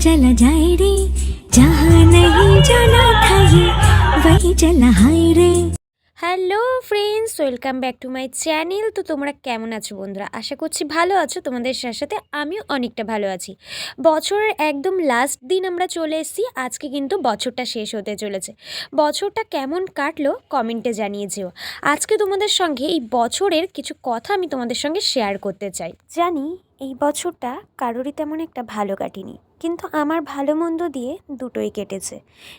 पंख लेके उड़ा चला जाए रे जहाँ नहीं जाना था ये वही चला हाय रे hello friends welcome back to my channel তো তোমরা কেমন আছো বন্ধুরা আশা করছি ভালো আছো তোমাদের সাথে সাথে আমিও অনেকটা ভালো আছি বছরের একদম লাস্ট দিন আমরা চলে এসেছি আজকে কিন্তু বছরটা শেষ হতে চলেছে বছরটা কেমন কাটলো কমেন্টে জানিয়ে যেও আজকে তোমাদের সঙ্গে এই বছরের কিছু কথা আমি তোমাদের সঙ্গে শেয়ার করতে চাই জানি এই বছরটা কারোরই তেমন একটা ভালো কাটেনি কিন্তু আমার ভালো মন্দ দিয়ে দুটোই কেটেছে।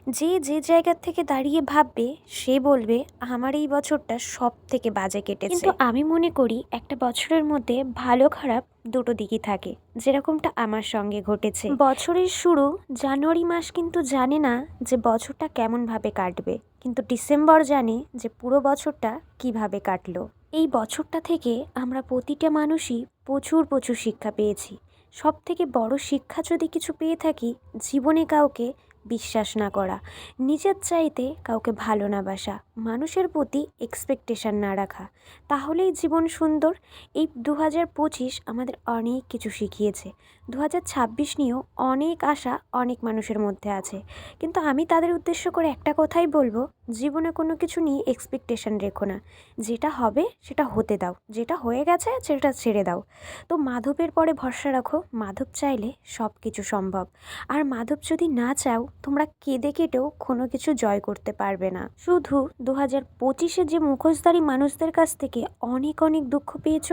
যে যে জায়গার থেকে দাঁড়িয়ে ভাববে, সে বলবে, আমার এই বছরটা সব থেকে বাজে কেটেছে। কিন্তু আমি মনে করি, একটা বছরের মধ্যে ভালো খারাপ দুটো দিকই থাকে, যেরকমটা আমার সঙ্গে ঘটেছে। বছরের শুরু, জানুয়ারি মাস কিন্তু জানে না যে বছরটা কেমনভাবে কাটবে, কিন্তু ডিসেম্বর জানে যে পুরো বছরটা কীভাবে কাটলো। এই বছরটা থেকে আমরা প্রতিটা মানুষই প্রচুর প্রচুর শিক্ষা পেয়েছি। সব থেকে বড় শিক্ষা যদি কিছু পেয়ে থাকি, জীবনে কাউকে বিশ্বাস না করা, নিজের চাইতে কাউকে ভালো না বাসা, মানুষের প্রতি এক্সপেকটেশন না রাখা, তাহলেই জীবন সুন্দর। এই দু হাজার পঁচিশ আমাদের অনেক কিছু শিখিয়েছে। দু হাজার ছাব্বিশ নিয়েও অনেক আশা অনেক মানুষের মধ্যে আছে। কিন্তু আমি তাদের উদ্দেশ্য করে একটা কথাই বলব, জীবনে কোনো কিছু নিয়ে এক্সপেকটেশন রেখো না। যেটা হবে সেটা হতে দাও, যেটা হয়ে গেছে সেটা ছেড়ে দাও। তো মাধবের পরে ভরসা রাখো, মাধব চাইলে সব কিছু সম্ভব। আর মাধব যদি না চাও, তোমরা কেঁদে কেটেও কোনো কিছু জয় করতে পারবে না। শুধু দু হাজার পঁচিশে যে মুখোশধারী মানুষদের কাছ থেকে অনেক অনেক দুঃখ পেয়েছ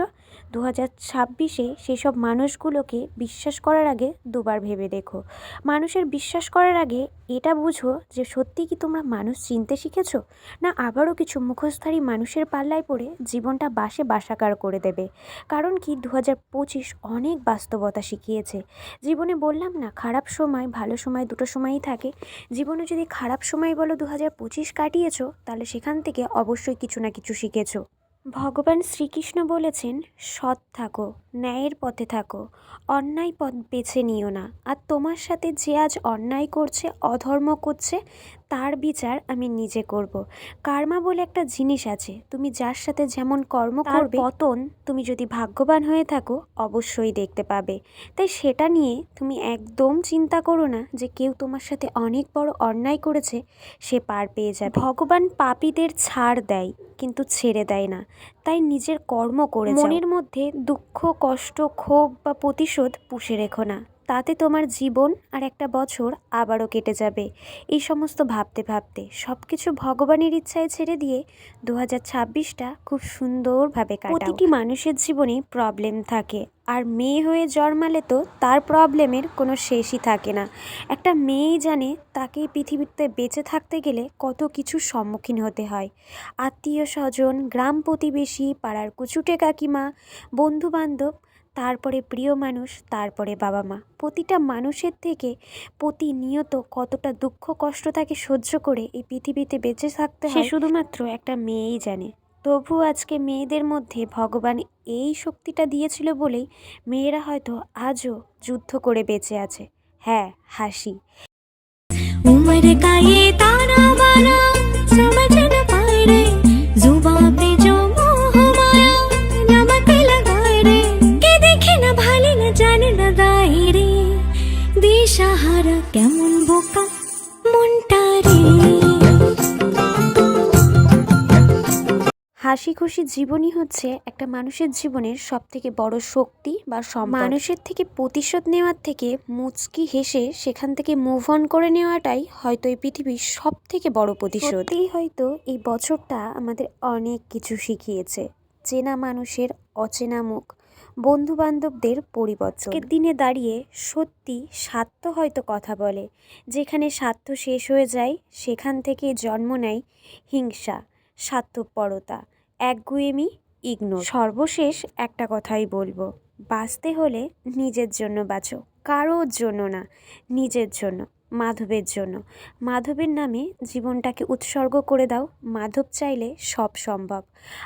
দু হাজার ছাব্বিশে সেসব মানুষগুলোকে বিশ্বাস করার আগে দুবার ভেবে দেখো। মানুষের বিশ্বাস করার আগে এটা বুঝো যে সত্যি কি তোমরা মানুষ চিনতে শিখেছ? না আবারও কিছু মুখোশধারী মানুষের পাল্লায় পড়ে জীবনটা বাসে বাসাকার করে দেবে? কারণ কি দু পঁচিশ অনেক বাস্তবতা শিখিয়েছে। জীবনে বললাম না, খারাপ সময় ভালো সময় দুটো সময়ই থাকে। জীবনে যদি খারাপ সময় বলো দু হাজার পঁচিশ কাটিয়েছো, তাহলে সেখান থেকে অবশ্যই কিছু না কিছু শিখেছো। ভগবান শ্রীকৃষ্ণ বলেছেন, সৎ থাকো, ন্যায়ের পথে থাকো, অন্যায় পথ বেছে নিও না। আর তোমার সাথে যে আজ অন্যায় করছে, অধর্ম করছে তার বিচার আমি নিজে করব। কার্মা বলে একটা জিনিস আছে তুমি যার সাথে যেমন কর্ম করবে পতন তুমি যদি ভাগ্যবান হয়ে থাকো অবশ্যই দেখতে পাবে তাই সেটা নিয়ে তুমি একদম চিন্তা করো না যে কেউ তোমার সাথে অনেক বড় অন্যায় করেছে সে পার পেয়ে যাবে ভগবান পাপীদের ছাড় দেয় কিন্তু ছেড়ে দেয় না তাই নিজের কর্ম করে। মনের মধ্যে দুঃখ কষ্ট ক্ষোভ বা প্রতিশোধ পুষে রেখো না তাতে তোমার জীবন আর একটা বছর আবারও কেটে যাবে। এই সমস্ত ভাবতে ভাবতে সব কিছু ভগবানের ইচ্ছায় ছেড়ে দিয়ে দু হাজার ছাব্বিশটা খুব সুন্দরভাবে প্রতিটি মানুষের জীবনে প্রবলেম থাকে, আর মেয়ে হয়ে জন্মালে তো তার প্রবলেমের কোনো শেষই থাকে না। একটা মেয়েই জানে তাকে পৃথিবীতে বেঁচে থাকতে গেলে কত কিছুর সম্মুখীন হতে হয়। আত্মীয় স্বজন, গ্রাম প্রতিবেশী, পাড়ার কুচুটে কাকিমা বন্ধু বান্ধব তারপরে প্রিয় মানুষ তারপরে বাবা মা। প্রতিটা মানুষের থেকে প্রতিনিয়ত কতটা দুঃখ কষ্ট তাকে সহ্য করে এই পৃথিবীতে বেঁচে থাকতে হয় শুধুমাত্র একটা মেয়েই জানে। তবু আজকে মেয়েদের মধ্যে ভগবান এই শক্তিটা দিয়েছিল বলেই মেয়েরা হয়তো আজও যুদ্ধ করে বেঁচে আছে। হ্যাঁ হাসি। উমর কাই তারা মানা দিশাহারা কেমন বোকা মনটা রে হাসি খুশি জীবনই হচ্ছে একটা মানুষের জীবনের সব থেকে বড় শক্তি বা মানুষের থেকে প্রতিশোধ নেওয়ার থেকে মুচকি হেসে সেখান থেকে মুভ অন করে নেওয়াটাই হয়তো এই পৃথিবীর সব থেকে বড় প্রতিশোধ। সত্যিই হয়তো এই বছরটা আমাদের অনেক কিছু শিখিয়েছে। চেনা মানুষের অচেনা মুখ বন্ধু বান্ধবদের পরিবর্তন দিনে দাঁড়িয়ে সত্যি স্বার্থ হয়তো কথা বলে। যেখানে স্বার্থ শেষ হয়ে যায়, সেখান থেকে জন্ম নেয় হিংসা স্বার্থপরতা একগুয়েমি, ইগনোর। সর্বশেষ একটা কথাই বলব, বাঁচতে হলে নিজের জন্য বাঁচো, কারোর জন্য না, নিজের জন্য, মাধবের জন্য। মাধবের নামে জীবনটাকে উৎসর্গ করে দাও, মাধব চাইলে সব সম্ভব।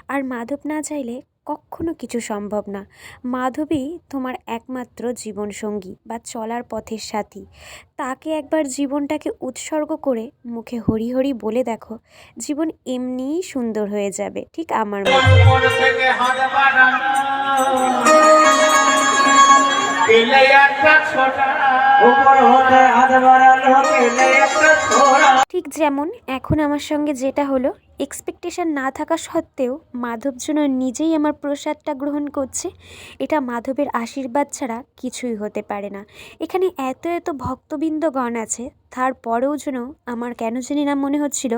আর মাধব না চাইলে কখনো কিছু সম্ভব না। মাধবী তোমার একমাত্র জীবনসঙ্গী বা চলার পথের সাথী। তাকে একবার জীবনটাকে উৎসর্গ করে মুখে হরি হরি বলে দেখো জীবন এমনিই সুন্দর হয়ে যাবে ঠিক আমার মতো। মন থেকে হাত বাড়ানো পেলে একটা ছোটা। উপর হতে হাত বাড়ালো পেলে একটা ছোড়া। ঠিক যেমন এখন আমার সঙ্গে যেটা হলো এক্সপেকটেশন না থাকা সত্ত্বেও মাধব যেন নিজেই আমার প্রসাদটা গ্রহণ করছে, এটা মাধবের আশীর্বাদ ছাড়া কিছুই হতে পারে না। এখানে এত এত ভক্তবৃন্দগণ আছে, তারপরেও যেন আমার কেন জানি না মনে হচ্ছিল,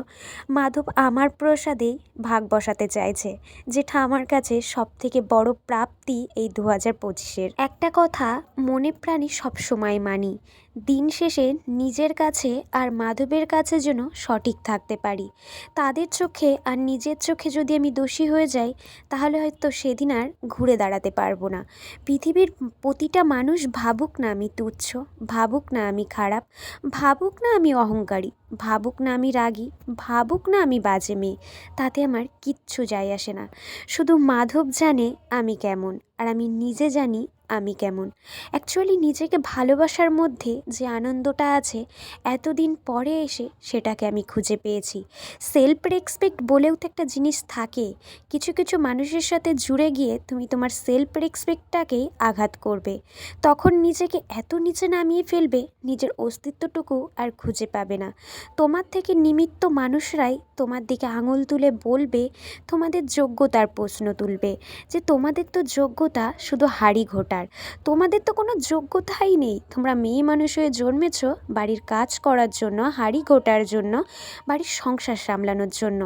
মাধব আমার প্রসাদেই ভাগ বসাতে চাইছে, যেটা আমার কাছে সব থেকে বড় প্রাপ্তি এই দু হাজার পঁচিশের। একটা কথা মনে প্রাণে সবসময় মানি দিন শেষে নিজের কাছে আর মাধবের কাছে যেন সঠিক থাকতে পারি। তাদের চোখে আর নিজের চোখে যদি আমি দোষী হয়ে যাই, তাহলে হয়তো সেদিন আর ঘুরে দাঁড়াতে পারব না। পৃথিবীর প্রতিটা মানুষ ভাবুক না আমি তুচ্ছ, ভাবুক না আমি খারাপ, ভাবুক না আমি অহংকারী, ভাবুক না আমি রাগী, ভাবুক না আমি বাজে মেয়ে, তাতে আমার কিচ্ছু যায় আসে না। শুধু মাধব জানে আমি কেমন, আর আমি নিজে জানি আমি কেমন। অ্যাকচুয়ালি নিজেকে ভালোবাসার মধ্যে যে আনন্দটা আছে, এতদিন পরে এসে সেটাকে আমি খুঁজে পেয়েছি। সেলফ রেসপেক্ট বলেও তো একটা জিনিস থাকে। কিছু কিছু মানুষের সাথে জুড়ে গিয়ে তুমি তোমার সেলফ রেসপেক্টটাকেই আঘাত করবে। তখন নিজেকে এত নিচে নামিয়ে ফেলবে, নিজের অস্তিত্বটুকু আর খুঁজে পাবে না। তোমার থেকে নিমিত্ত মানুষরাই তোমার দিকে আঙুল তুলে বলবে, তোমাদের যোগ্যতার প্রশ্ন তুলবে। যে তোমাদের তো যোগ্যতা শুধু হাড়ি ঘোটার তোমাদের তো কোনো যোগ্যতাই নেই। তোমরা মেয়ে মানুষ হয়ে জন্মেছ বাড়ির কাজ করার জন্য, হাড়ি ঘোটার জন্য, বাড়ির সংসার সামলানোর জন্য।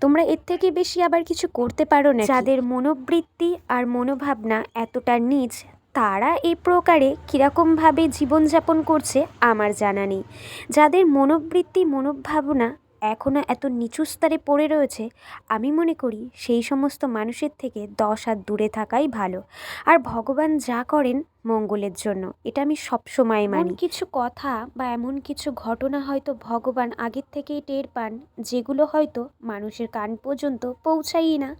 তোমরা এর থেকে বেশি আবার কিছু করতে পারো না যাদের মনোবৃত্তি আর মনোভাবনা এতটা নিচ, তারা এই প্রকারে কীরকমভাবে জীবনযাপন করছে আমার জানা নেই। যাদের মনোবৃত্তি, মনোভাবনা এখনও এত নিচু স্তরে পড়ে রয়েছে আমি মনে করি সেই সমস্ত মানুষের থেকে দশ হাত দূরে থাকাই ভালো। আর ভগবান যা করেন মঙ্গলের জন্য এটা আমি সবসময় মানি। কিছু কথা বা এমন কিছু ঘটনা হয়তো ভগবান আগের থেকেই টের পান যেগুলো হয়তো মানুষের কান পর্যন্ত পৌঁছাই না।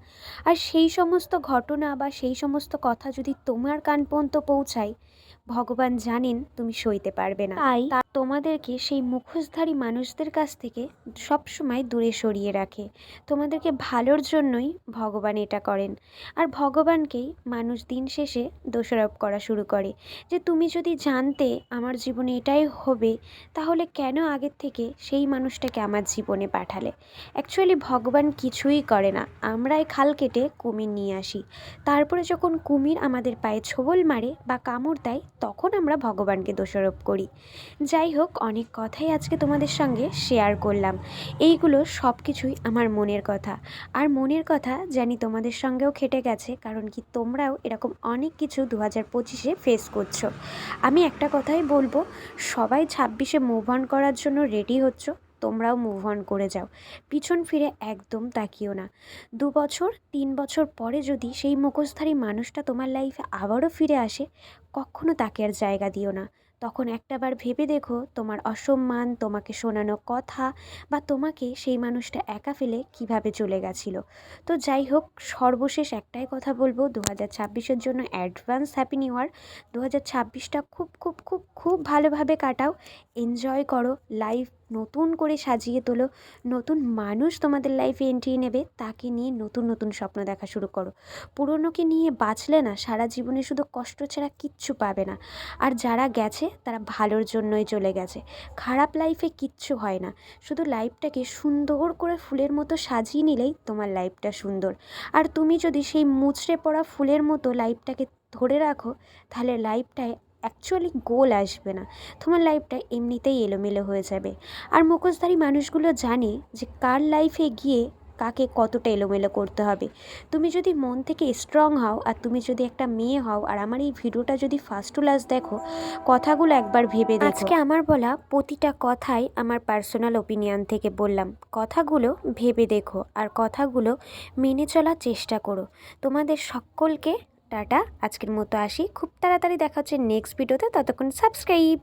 আর সেই সমস্ত ঘটনা বা সেই সমস্ত কথা যদি তোমার কান পর্যন্ত পৌঁছায় ভগবান জানেন তুমি সইতে পারবে না। তাই তোমাদেরকে সেই মুখোশধারী মানুষদের কাছ থেকে সবসময় দূরে সরিয়ে রাখে। তোমাদেরকে ভালোর জন্যই ভগবান এটা করেন। আর ভগবানকেই মানুষ দিন শেষে দোষারোপ করা শুরু করে। যে তুমি যদি জানতে আমার জীবনে এটাই হবে তাহলে কেন আগের থেকে সেই মানুষটাকে আমার জীবনে পাঠালে? অ্যাকচুয়ালি ভগবান কিছুই করে না। আমরাই খাল কেটে কুমির নিয়ে আসি। তারপরে যখন কুমির আমাদের পায়ে ছোবল মারে বা কামড় দেয় তখন আমরা ভগবানকে দোষারোপ করি। যাই হোক, অনেক কথাই আজকে তোমাদের সঙ্গে শেয়ার করলাম। এইগুলো সব কিছুই আমার মনের কথা। আর মনের কথা জানি তোমাদের সঙ্গেও খেটে গেছে, কারণ কি তোমরাও এরকম অনেক কিছু দু হাজার পঁচিশে ফেস করছ। আমি একটা কথাই বলব, সবাই ছাব্বিশে মুভ অন করার জন্য রেডি হচ্ছ। তোমরাও মুভ অন করে যাও। পিছন ফিরে একদম তাকিও না। দু বছর, তিন বছর পরে যদি সেই মুখোশধারী মানুষটা তোমার লাইফে আবারও ফিরে আসে, কখনো তাকে আর জায়গা দিও না। তখন একটাবার ভেবে দেখো, তোমার অসম্মান, তোমাকে শোনানো কথা বা তোমাকে সেই মানুষটা একা ফেলে কীভাবে চলে গেছিল। তো যাই হোক, সর্বশেষ একটাই কথা বলব দু হাজার ছাব্বিশের জন্য অ্যাডভান্স হ্যাপি নিউ ইয়ার দু হাজার ছাব্বিশটা খুব খুব খুব খুব ভালোভাবে কাটাও। এনজয় করো লাইফ নতুন করে সাজিয়ে তোলো। নতুন মানুষ তোমাদের লাইফে এন্ট্রি নেবে, তাকে নিয়ে নতুন নতুন স্বপ্ন দেখা শুরু করো। পুরনোকে নিয়ে বাঁচলে না, সারা জীবনে শুধু কষ্ট ছাড়া কিচ্ছু পাবে না। আর যারা গেছে, তারা ভালোর জন্যই চলে গেছে। খারাপ লাইফে কিচ্ছু হয় না। শুধু লাইফটাকে সুন্দর করে ফুলের মতো সাজিয়ে নিলেই তোমার লাইফটা সুন্দর। আর তুমি যদি সেই মুচড়ে পড়া ফুলের মতো লাইফটাকে ধরে রাখো, তাহলে লাইফটায় অ্যাকচুয়ালি গোল আসবে না। তোমার লাইফটা এমনিতেই এলোমেলো হয়ে যাবে। আর মুখোশধারী মানুষগুলো জানে যে কার লাইফে গিয়ে কাকে কতটা এলোমেলো করতে হবে। তুমি যদি মন থেকে স্ট্রং হও আর তুমি যদি একটা মেয়ে হও আর আমার এই ভিডিওটা যদি ফার্স্ট টু লাস্ট দেখো, কথাগুলো একবার ভেবে দেখো। আজকে আমার বলা প্রতিটা কথাই আমার পার্সোনাল ওপিনিয়ন থেকে বললাম। কথাগুলো ভেবে দেখো আর কথাগুলো মেনে চলার চেষ্টা করো। তোমাদের সকলকে টাটা। আজকের মতো আসি। খুব তাড়াতাড়ি দেখা হচ্ছে নেক্সট ভিডিওতে ততক্ষণ সাবস্ক্রাইব